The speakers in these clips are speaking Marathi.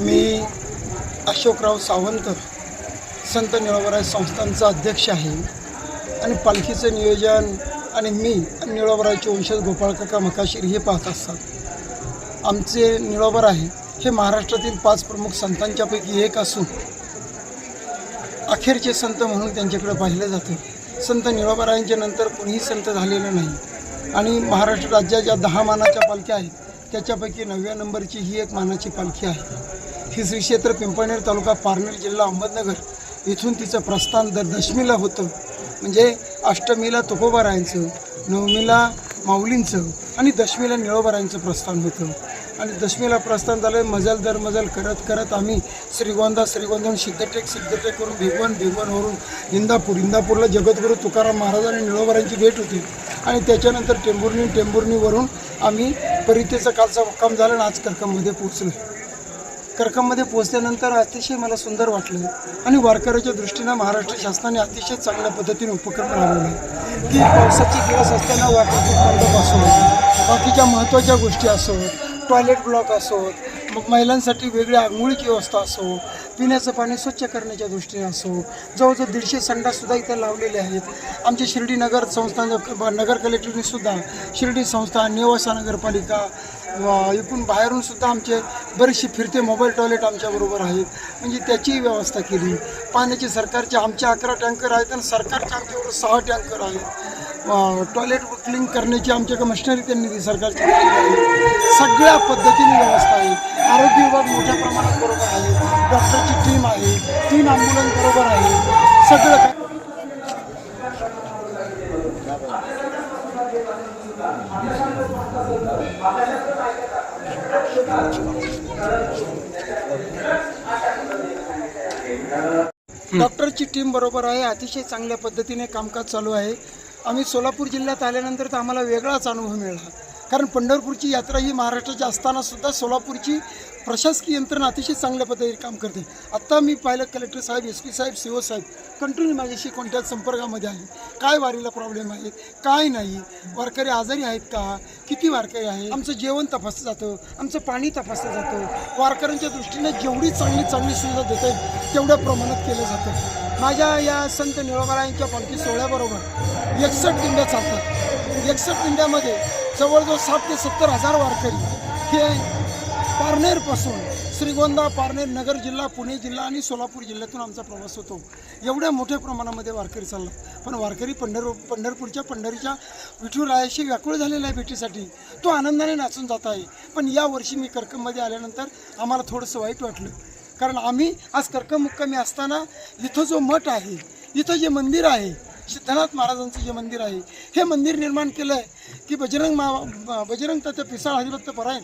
मी अशोकराव सावंत संत निळोबराय संस्थांचा अध्यक्ष आहे. आणि पालखीचं नियोजन आणि मी निळोबरायचे वंशज गोपाळकाका मकाशीर हे पाहत असतात. आमचे निळोबर आहे. हे महाराष्ट्रातील पाच प्रमुख संतांच्यापैकी एक असून अखेरचे संत म्हणून त्यांच्याकडे पाहिलं जातं. संत निळोबारायांच्या नंतर कोणीही संत झालेलं नाही. आणि महाराष्ट्र राज्यात ज्या दहा मानाच्या पालख्या आहेत त्याच्यापैकी नवव्या नंबरची ही एक मानाची पालखी आहे. ही श्री क्षेत्र पिंपळनेर तालुका पारनेर जिल्हा अहमदनगर इथून तिचं प्रस्थान दर दशमीला होतं. म्हणजे अष्टमीला तुकोबारायांचं नवमीला माऊलींचं आणि दशमीला निळोबारायांचं प्रस्थान होतं. आणि दशमीला प्रस्थान झालं. मजल दर मजल करत करत आम्ही श्रीगोंदा श्रीगोंदाहून सिद्धटेक सिद्धटेक करून भिगवण भिगवणवरून इंदापूर इंदापूरला जगद्गुरू तुकाराम महाराज आणि निळोबरांची भेट होती. आणि त्याच्यानंतर टेंभुर्णी टेंभुर्णीवरून आम्ही परितेचा कालचा मुक्काम झाला आणि आज कर्कममध्ये पोचलो कर्कममध्ये पोहोचल्यानंतर अतिशय मला सुंदर वाटलं आणि वारकऱ्याच्या दृष्टीनं महाराष्ट्र शासनाने अतिशय चांगल्या पद्धतीने उपक्रम राबवले. की पावसाचे दिवस असताना वाटरचे मंडप असो बाकीच्या महत्त्वाच्या गोष्टी असो टॉयलेट ब्लॉक असोत मग महिलांसाठी वेगळी आंघोळीची व्यवस्था असो पिण्याचं पाणी स्वच्छ करण्याच्या दृष्टीने असो जवळजवळ दीडशे संडासुद्धा इथं लावलेले आहेत. आमचे शिर्डी नगर संस्था नगर कलेक्टरने सुद्धा शिर्डी संस्था नेवासा नगरपालिका व बाहेरूनसुद्धा बाहेरून सुद्धा आमचे बरेचसे फिरते मोबाईल टॉयलेट आमच्याबरोबर आहेत. म्हणजे त्याचीही व्यवस्था केली. पाण्याचे सरकारचे आमचे अकरा टँकर आहेत आणि सरकारचे आमच्याबरोबर सहा टँकर आहेत. टॉयलेट क्लीन करण्याची आमच्याकडे मशिनरी त्यांनी दिली सरकारची. सगळ्या पद्धतीने व्यवस्था आहे. आरोग्य विभाग मोठ्या प्रमाणात बरोबर आहे. डॉक्टरची टीम आहे. तीन ॲम्ब्युलन्स बरोबर आहे. सगळं काय डॉक्टरची टीम बरोबर आहे. अतिशय चांगल्या पद्धतीने कामकाज चालू आहे. आम्ही सोलापूर जिल्ह्यात आल्यानंतर तर आम्हाला वेगळाच अनुभव मिळाला. कारण पंढरपूरची यात्रा ही महाराष्ट्राची असताना सुद्धा सोलापूरची प्रशासकीय यंत्रणा अतिशय चांगल्या पद्धतीने काम करते. आत्ता मी पाहिलं कलेक्टर साहेब एस पी साहेब सी ओ साहेब कंटिन्यू माझ्याशी कोणत्या संपर्कामध्ये आहे काय वारीला प्रॉब्लेम आहे? काय नाही? वारकरी आजारी आहेत का? किती वारकरी आहे आमचं जेवण तपासलं जातं आमचं पाणी तपासलं जातं. वारकऱ्यांच्या दृष्टीने जेवढी चांगली चांगली सुविधा देता येईल तेवढ्या प्रमाणात केलं जातं. माझ्या या संत निळोबारायांच्या पालखी सोहळ्याबरोबर एकसठ दिंड्या चालतात. एकसठ दिंड्यामध्ये जवळजवळ साठ ते सत्तर हजार वारकरी हे पारनेरपासून श्रीगोंदा पारनेर नगर जिल्हा पुणे जिल्हा आणि सोलापूर जिल्ह्यातून आमचा प्रवास होतो. एवढ्या मोठ्या प्रमाणामध्ये वारकरी चालला. पण वारकरी पंढर पंढरपूरच्या पंढरीच्या विठुरायाशी व्याकुळ झालेला आहे भेटीसाठी. तो आनंदाने नाचून जात आहे. पण यावर्षी मी कर्कममध्ये आल्यानंतर आम्हाला थोडंसं वाईट वाटलं. कारण आम्ही आज कर्कम मुक्कामी असताना इथं जो मठ आहे इथं जे मंदिर आहे सिद्धनाथ महाराजांचं जे मंदिर आहे हे मंदिर निर्माण केलं आहे की बजरंग मा बजरंग तात्या पिसाळ हरिभक्त परायण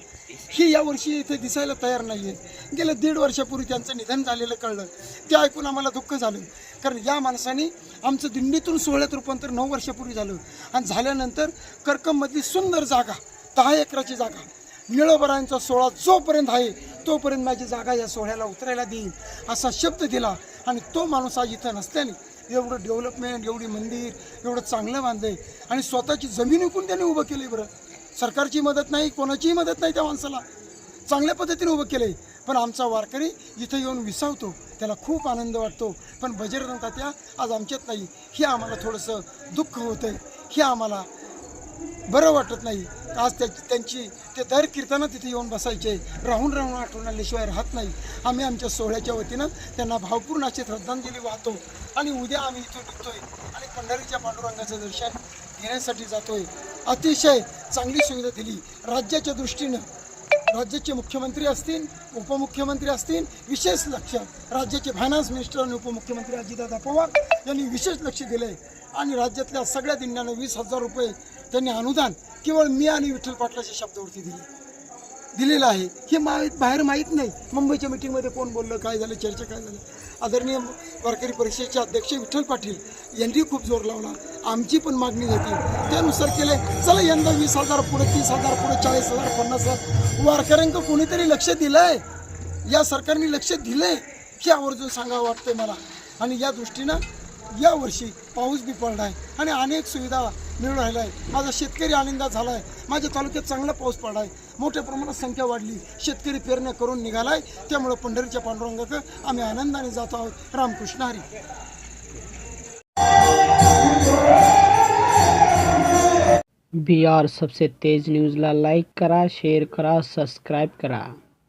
ही यावर्षी इथे दिसायला तयार नाही आहे गेल्या दीड वर्षापूर्वी त्यांचं निधन झालेलं कळलं. ते ऐकून आम्हाला दुःख झालं. कारण या माणसाने आमचं दिंडीतून सोहळ्यात रूपांतर नऊ वर्षापूर्वी झालं. आणि झाल्यानंतर कर्कममधली सुंदर जागा दहा एकराची जागा निळोबरायांचा सोहळा जोपर्यंत आहे तोपर्यंत माझी जागा या सोहळ्याला उतरायला देईन असा शब्द दिला. आणि तो माणूस आज इथं नसल्याने एवढं डेव्हलपमेंट एवढी मंदिर एवढं चांगलं बांधलंय. आणि स्वतःची जमीन विकून त्याने उभं केलंय बरं. सरकारची मदत नाही कोणाचीही मदत नाही त्या माणसाला. चांगल्या पद्धतीने उभं केलंय. पण आमचा वारकरी इथं येऊन विसावतो. त्याला खूप आनंद वाटतो. पण बजरंग तात्या आज आमच्यात नाही. हे आम्हाला थोडंसं दुःख होतंय. हे आम्हाला बरं वाटत नाही. आज त्या त्यांची ते दर कीर्तनं तिथे येऊन बसायचे. राहून राहून आठवण आल्याशिवाय राहत नाही. आम्ही आमच्या सोहळ्याच्या वतीनं त्यांना भावपूर्ण अशी श्रद्धांजली वाहतो. आणि उद्या आम्ही इथून निघतोय. आणि पंढरीच्या पांडुरंगाचं दर्शन घेण्यासाठी जातोय. अतिशय चांगली सुविधा दिली. राज्याच्या दृष्टीनं राज्याचे मुख्यमंत्री असतील उपमुख्यमंत्री असतील विशेष लक्ष राज्याचे फायनान्स मिनिस्टर आणि उपमुख्यमंत्री अजितदादा पवार यांनी विशेष लक्ष दिले आणि राज्यातल्या सगळ्या दिंड्यांना वीस हजार रुपये त्यांनी अनुदान केवळ मी आणि विठ्ठल पाटलाच्या शब्दावरती दिली. दिलेलं आहे. हे माहीत बाहेर माहीत नाही. मुंबईच्या मिटिंगमध्ये कोण बोललं काय झालं चर्चा काय झाली? आदरणीय वारकरी परिषदेचे अध्यक्ष विठ्ठल पाटील यांनी खूप जोर लावला. आमची पण मागणी होती. त्यानुसार केले चला यंदा वीस हजार पुढे तीस हजार पुढे चाळीस हजार पन्नास हजार. वारकऱ्यांक कोणीतरी लक्ष दिलंय? या सरकारने लक्ष दिलंय? हे आवर्जून सांगावं वाटतंय मला. आणि या दृष्टीनं यावर्षी पाऊस बी पडला आहे आणि अनेक सुविधा मिळून राहिला आहे. माझा शेतकरी आनंदात झाला आहे. माझ्या तालुक्यात चांगला पाऊस पडला आहे. मोठ्या प्रमाणात संख्या वाढली. शेतकरी पेरण्या करून निघाला आहे त्यामुळं पंढरीच्या पांडुरंगाकडे आम्ही आनंदाने जात आहोत. रामकृष्ण हरी. बी आर सबसे तेज न्यूजला लाईक करा शेअर करा सबस्क्राईब करा.